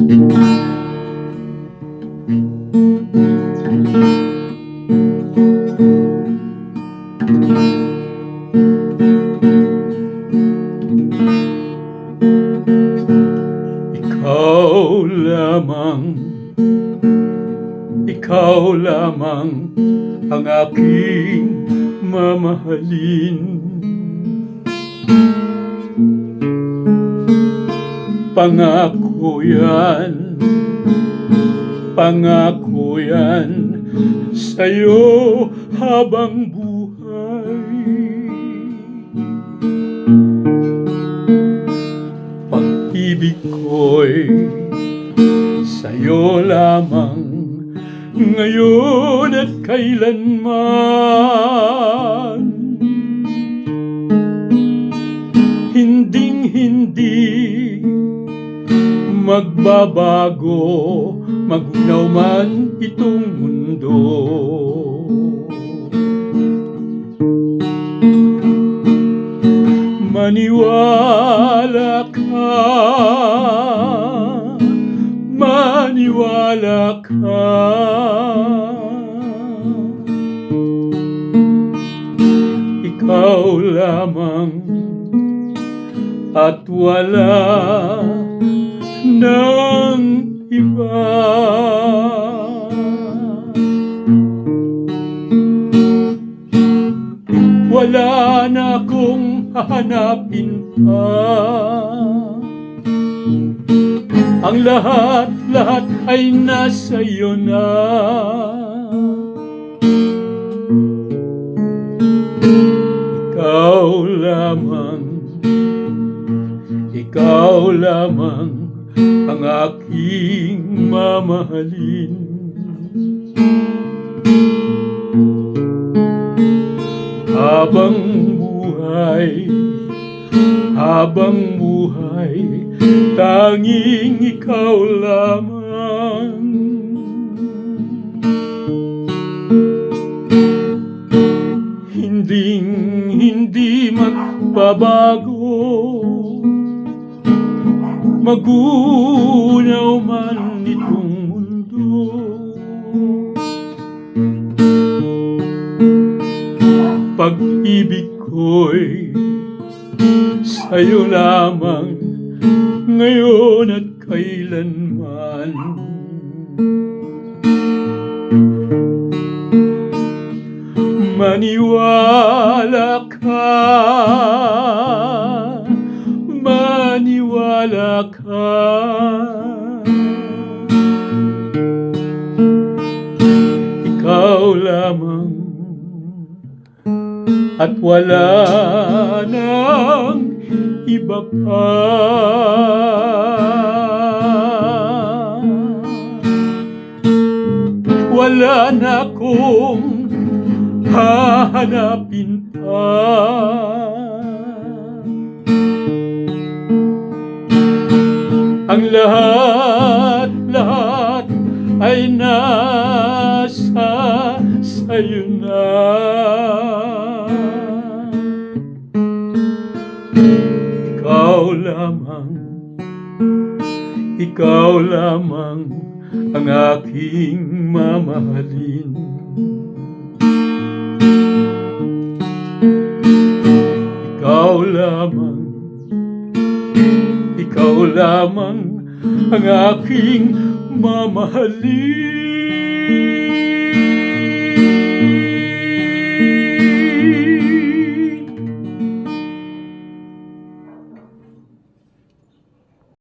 Ikaw lamang, ikaw lamang ang aking mamahalin. Pangako yan, pangako yan sa'yo habang buhay. Pag-ibig ko'y sa'yo lamang ngayon at kailanman. Hinding hindi magbabago magunaw man itong mundo. Maniwala ka, maniwala ka. Ikaw lamang at wala ng iba. Wala na akong hahanapin pa. Ang lahat-lahat ay nasa iyo na. Ikaw lamang, ikaw lamang ang aking mamahalin. Habang buhay, habang buhay, tanging ikaw lamang. Hinding hindi magbabago Magunaw man itong mundo. Pag-ibig ko'y sa'yo lamang Ngayon at kailanman. Maniwala ka Ka Ikaw lamang At wala nang iba pa. Wala na akong hahanapin pa Ang lahat-lahat ay nasa sa'yo na. Ikaw lamang, ikaw lamang ang aking mamahalin. Ikaw lamang, lamang ang aking mamahalin.